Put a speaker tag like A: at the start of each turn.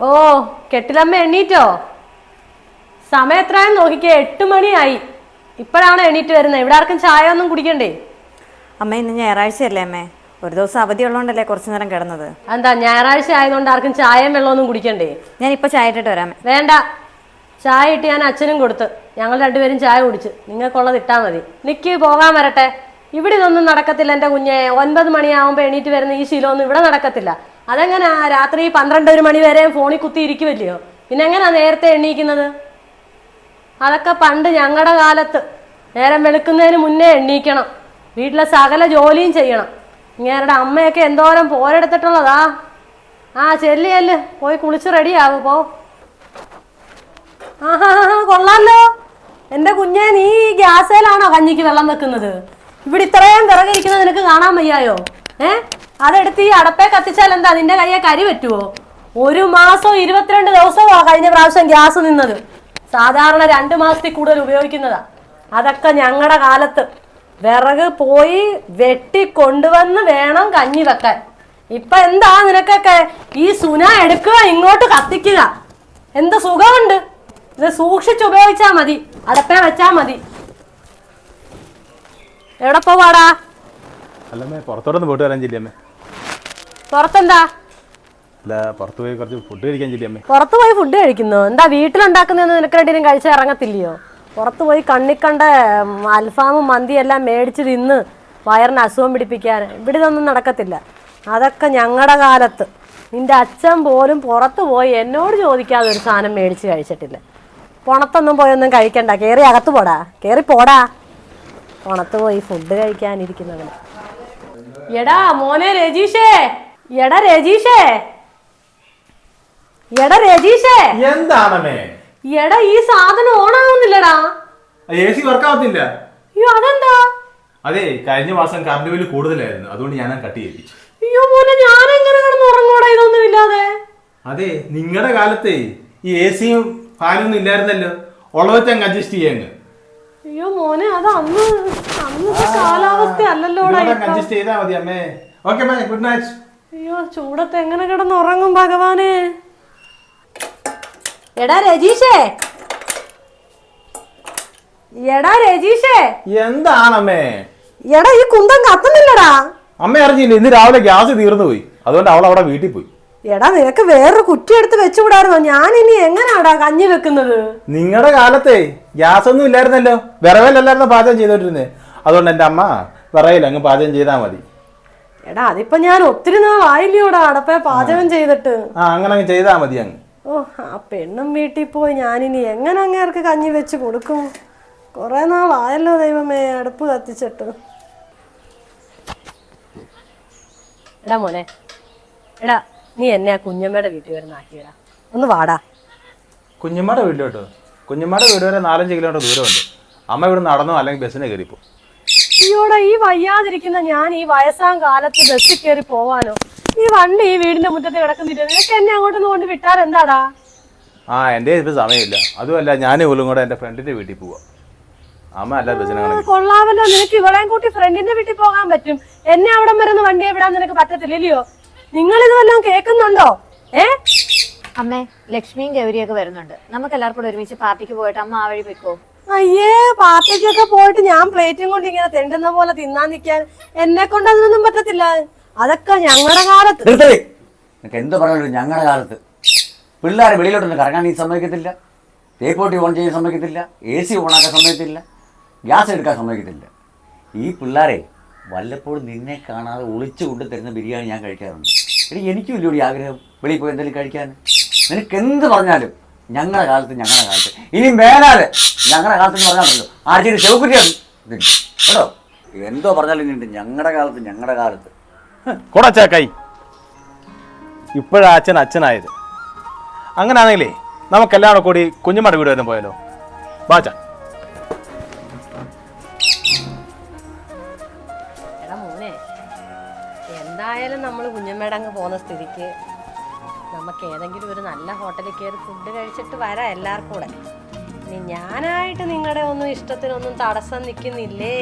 A: ഓ കെട്ടിലമ്മ എണ്ണീറ്റോ സമയം എത്രയാന്ന് നോക്കിക്കേ എട്ട് മണിയായി. ഇപ്പോഴാണ് എണീറ്റ് വരുന്നത്? ഇവിടെ ആർക്കും ചായ ഒന്നും കുടിക്കണ്ടേ?
B: അമ്മ ഇന്ന് ഞായറാഴ്ചയല്ലേ അമ്മേ? ഒരു ദിവസം അവധി ഉള്ളതുകൊണ്ടല്ലേ കുറച്ചു നേരം കിടന്നത്?
A: എന്താ ഞായറാഴ്ച ആയതുകൊണ്ട് ആർക്കും ചായയും വെള്ളമൊന്നും കുടിക്കണ്ടേ?
B: ഞാൻ ഇപ്പൊ ചായ ഇട്ടിട്ട് വരാമേ
A: വേണ്ട. ചായ ഇട്ട് ഞാൻ അച്ഛനും കൊടുത്ത്. ഞങ്ങൾ രണ്ടുപേരും ചായ കുടിച്ച്. നിങ്ങൾക്കുള്ളത് ഇട്ടാ മതി. നിക്ക് പോകാൻ വരട്ടെ. ഇവിടെ ഇതൊന്നും നടക്കത്തില്ല എന്റെ കുഞ്ഞെ. ഒൻപത് മണിയാവുമ്പോൾ എണീറ്റ് വരുന്ന ഈ ശീലമൊന്നും ഇവിടെ നടക്കത്തില്ല. അതെങ്ങനാ? രാത്രി പന്ത്രണ്ട് ഒരു മണി വരെ ഫോണിൽ കുത്തി ഇരിക്കുമല്ലയോ പിന്നെ എങ്ങനെയാ നേരത്തെ എണ്ണീക്കുന്നത്? അതൊക്കെ പണ്ട് ഞങ്ങളുടെ കാലത്ത് നേരം വെളുക്കുന്നതിന് മുന്നേ എണ്ണീക്കണം. വീട്ടിലെ സകല ജോലിയും ചെയ്യണം. ഇങ്ങേരുടെ അമ്മയൊക്കെ എന്തോരം പോരെടുത്തിട്ടുള്ളതാ? ആ ചെല്ലി ചെല്ല്. പോയി കുളിച്ച് റെഡിയാവും പോ. ആഹാ കൊള്ളാമല്ലോ എന്റെ കുഞ്ഞെ നീ ഗ്യാസേലാണോ കഞ്ഞിക്ക് വെള്ളം വെക്കുന്നത്? ഇവിടെ ഇത്രയും തിറകിരിക്കുന്നത് നിനക്ക് കാണാൻ വയ്യായോ? ഏ? അതെടുത്ത് ഈ അടപ്പേ കത്തിച്ചാൽ എന്താ നിന്റെ കയ്യെ കരി പറ്റുവോ ഒരു മാസം ഇരുപത്തിരണ്ട് ദിവസമാ കഴിഞ്ഞ പ്രാവശ്യം ഗ്യാസ് നിന്നത്. സാധാരണ രണ്ട് മാസത്തിൽ കൂടുതൽ ഉപയോഗിക്കുന്നതാ. അതൊക്കെ ഞങ്ങളുടെ കാലത്ത് വിറക് പോയി വെട്ടി കൊണ്ടുവന്ന് വേണം കഞ്ഞി വെക്കാൻ. ഇപ്പൊ എന്താ നിനക്കൊക്കെ ഈ സുന എടുക്കുക ഇങ്ങോട്ട് കത്തിക്കുക? എന്ത് സുഖമുണ്ട്? ഇത് സൂക്ഷിച്ച് ഉപയോഗിച്ചാ മതി അടപ്പേ വെച്ചാ മതി. എവിടെ പോവാടാ?
C: അല്ലമ്മേ പുറത്തോട്ടൊന്ന് പോയിട്ട് വരാൻ ചെല്ലിയമ്മേ.
A: പുറത്തെന്താ?
C: അല്ല പുറത്തു പോയി കുറച്ച് ഫുഡ് കഴിക്കാൻ ചെല്ലിയമ്മേ.
A: പുറത്തു പോയി ഫുഡ് കഴിക്കുന്നു. എന്താ വീട്ടിലുണ്ടാക്കുന്നതെന്ന് നിനക്ക് രണ്ടിനും കഴിച്ച് ഇറങ്ങത്തില്ലയോ? പുറത്തു പോയി കണ്ണിക്കണ്ട അൽഫാമും മന്തി എല്ലാം മേടിച്ച് തിന്ന് വയറിന് അസുഖം പിടിപ്പിക്കാൻ. ഇവിടെ ഇതൊന്നും നടക്കത്തില്ല. അതൊക്കെ ഞങ്ങളുടെ കാലത്ത്. നിന്റെ അച്ഛൻ പോലും പുറത്തു പോയി എന്നോട് ചോദിക്കാതെ ഒരു സാധനം മേടിച്ച് കഴിച്ചിട്ടില്ല. പുണത്തൊന്നും പോയൊന്നും കഴിക്കണ്ട. കയറി അകത്ത് പോടാ. കയറി പോടാ. പുണത്ത് പോയി ഫുഡ് കഴിക്കാനിരിക്കുന്നവന്. എടാ മോനെ രജീഷേ. എടാ രജീഷേ. എടാ രജീഷേ.
C: എന്താണമേ?
A: എടാ ഈ സാധനം ഓണാവുന്നില്ലടാ.
C: A C വർക്കാവത്തില്ല.
A: അയ്യോ അതെന്താ?
C: അതെ കഴിഞ്ഞ മാസം കറണ്ട് ബില്ല് കൂടുതലായിരുന്നു. അതുകൊണ്ട് ഞാൻ കട്ട് ചെയ്യിപ്പിച്ചു.
A: അയ്യോ മോനെ ഞാൻ എങ്ങനെ കിടന്ന് ഉറങ്ങൂടാ ഇതൊന്നും ഇല്ലാതെ.
C: അതെ നിങ്ങളുടെ കാലത്തെ ഈ എ സിയും ഫാനൊന്നും ഇല്ലായിരുന്നല്ലോ. ഉള്ളവച്ച് അങ്ങ് അഡ്ജസ്റ്റ് ചെയ്യാങ്ങ്.
A: അയ്യോ മോനെ അത് അന്ന് അന്നത്തെ കാലാവസ്ഥ അല്ലല്ലോടാ
C: അഡ്ജസ്റ്റ് ചെയ്താൽ മതി അമ്മേ. ഓക്കെ അമ്മേ ഗുഡ് നൈറ്റ്
A: അയ്യോ ചൂടത്ത് എങ്ങനെ കിടന്ന് ഉറങ്ങും ഭഗവാനെ? എടാ രജീഷേ. എടാ രജീഷേ.
C: എന്താണമ്മേ?
A: എടാ ഈ കുന്തം കത്തുന്നില്ലടാ.
C: അമ്മ അറിഞ്ഞില്ല ഇന്ന് രാവിലെ ഗ്യാസ് തീർന്നു പോയി. അതുകൊണ്ട് അവൾ അവിടെ വീട്ടിൽ പോയി.
A: എടാ നിനക്ക് വേറൊരു കുറ്റി എടുത്ത് വെച്ചുകൂടായിരുന്നോ ഞാൻ ഇനി എങ്ങനെയാടാ കഞ്ഞി വെക്കുന്നത്?
C: നിങ്ങളുടെ കാലത്തെ ഗ്യാസ് ഒന്നും ഇല്ലായിരുന്നല്ലോ. വിറവലല്ലായിരുന്നു പാചകം ചെയ്തോണ്ടിരുന്നേ? അതുകൊണ്ട് എന്റെ അമ്മ വിറയിൽ അങ്ങ് പാചകം ചെയ്താൽ മതി.
A: എടാ അതിപ്പോ ഞാൻ ഒത്തിരി നാളായില്ലോടാ അടപ്പേ പാചകം ചെയ്തിട്ട്?
C: ആ അങ്ങനെ ചെയ്താ മതി അങ്ങ്.
A: ഓ ആ പെണ്ണും വീട്ടിൽ പോയി ഞാനിനി എങ്ങനെ അങ്ങേർക്ക് കഞ്ഞി വെച്ച് കൊടുക്കും? കുറെ നാളായല്ലോ ദൈവമേ അടുപ്പ് കത്തിച്ചിട്ട്. എടാ മോനെ എടാ നീ എന്നെ ആ കുഞ്ഞമ്മയുടെ വീട്ടിൽ വരുന്ന ആക്കിയടാ ഒന്ന് വാടാ.
C: കുഞ്ഞമ്മയുടെ വീട്ടിലോട്ട്? കുഞ്ഞമ്മയുടെ വീട് വരെ നാലഞ്ച് കിലോമീറ്റർ ദൂരമുണ്ട്. അമ്മ ഇവിടെ നടന്നോ അല്ലെങ്കിൽ ബസ്സിനെ കയറിപ്പോ.
A: അയ്യോടാ ഈ വയ്യാതിരിക്കുന്ന ഞാൻ ഈ വയസ്സാം കാലത്ത് ബസ്സിൽ കയറി പോവാനോ? ഈ വണ്ടി ഈ വീടിന്റെ മുറ്റത്ത് കിടക്കുന്നില്ല? നിനക്ക് എന്നെ അങ്ങോട്ടൊന്നും കൊണ്ട് വിട്ടാൽ എന്താടാ?
C: ആ എന്റെ ഇപ്പൊ സമയമില്ല. അതുമല്ല ഞാൻ പോലും കൂടെ എന്റെ ഫ്രണ്ടിന്റെ വീട്ടിൽ പോവാ. അമ്മ അല്ല
A: കൊള്ളാമല്ലോ. നിനക്ക് ഇവളെയും കൂട്ടി ഫ്രണ്ടിന്റെ വീട്ടിൽ പോകാൻ പറ്റും. എന്നെ അവിടം വരെ വണ്ടിയെ വിടാൻ നിനക്ക് പറ്റത്തില്ലല്ലയോ നിങ്ങൾ ഇത് വല്ലതും കേൾക്കുന്നുണ്ടോ? ഏ?
B: അമ്മേ ലക്ഷ്മിയും ഗൗരിയൊക്കെ വരുന്നുണ്ട്. നമുക്ക് എല്ലാവർക്കും ഒരുമിച്ച് പാർട്ടിക്ക് പോയിട്ട് അമ്മ ആ വഴി പോയിക്കോ.
A: അയ്യേ പാർട്ടിക്കൊക്കെ പോയിട്ട് ഞാൻ പ്ലേറ്റും കൊണ്ട് ഇങ്ങനെ തെണ്ടുന്ന പോലെ തിന്നാൻ നിൽക്കാൻ എന്നെ കൊണ്ട് അതിനൊന്നും പറ്റത്തില്ല. അതൊക്കെ ഞങ്ങളുടെ കാലത്ത്.
D: എന്ത് പറയാനുള്ളൂ ഞങ്ങളുടെ കാലത്ത്? പിള്ളേരെ വെളിയിലോട്ടൊന്ന് കറങ്ങാൻ നീ സമ്മതിക്കത്തില്ല തേക്കോട്ടി ഓൺ ചെയ്യാൻ സമ്മതിക്കത്തില്ല എ സി ഓണാക്കാൻ സമ്മതിക്കത്തില്ല ഗ്യാസ് എടുക്കാൻ സമ്മതിക്കത്തില്ല ഈ പിള്ളേരെ വല്ലപ്പോഴും നിന്നെ കാണാതെ ഒളിച്ചു കൊണ്ട് തരുന്ന ബിരിയാണി ഞാൻ കഴിക്കാറുണ്ട്. എടി എനിക്കും ഇല്ലൂടി ആഗ്രഹം. വെളിയിൽ പോയി എന്തെങ്കിലും കഴിക്കാൻ. നിനക്ക് എന്ത് പറഞ്ഞാലും ഞങ്ങളുടെ കാലത്ത് ഞങ്ങളുടെ കാലത്ത്. ഇനി മേലാതെ ഞങ്ങളുടെ കാലത്ത് എന്ന് പറഞ്ഞാൽ ആർക്കും ചെവുക്കുറ്റിയാണ് ഇത്. കേട്ടോ? എന്തോ പറഞ്ഞാലും ഇനി ഞങ്ങളുടെ കാലത്ത് ഞങ്ങളുടെ കാലത്ത്.
C: കൊടച്ചാക്കായി ഇപ്പോഴാ അച്ഛൻ അച്ഛനായത്. അങ്ങനാണെങ്കിലേ നമുക്കെല്ലാം കൂടി കുഞ്ഞുമാട് വീട് വരെ പോയാലോ? ബാച്ച
A: എന്തായാലും നമ്മൾ കുഞ്ഞമ്മയുടെ അങ്ങ് പോകുന്ന സ്ഥിതിക്ക് നമുക്ക് ഏതെങ്കിലും ഒരു നല്ല ഹോട്ടലിൽ കയറി ഫുഡ് കഴിച്ചിട്ട് വരാം എല്ലാവർക്കും കൂടെ. ഇനി ഞാനായിട്ട് നിങ്ങളുടെ ഒന്നും ഇഷ്ടത്തിനൊന്നും തടസ്സം നിൽക്കുന്നില്ലേ?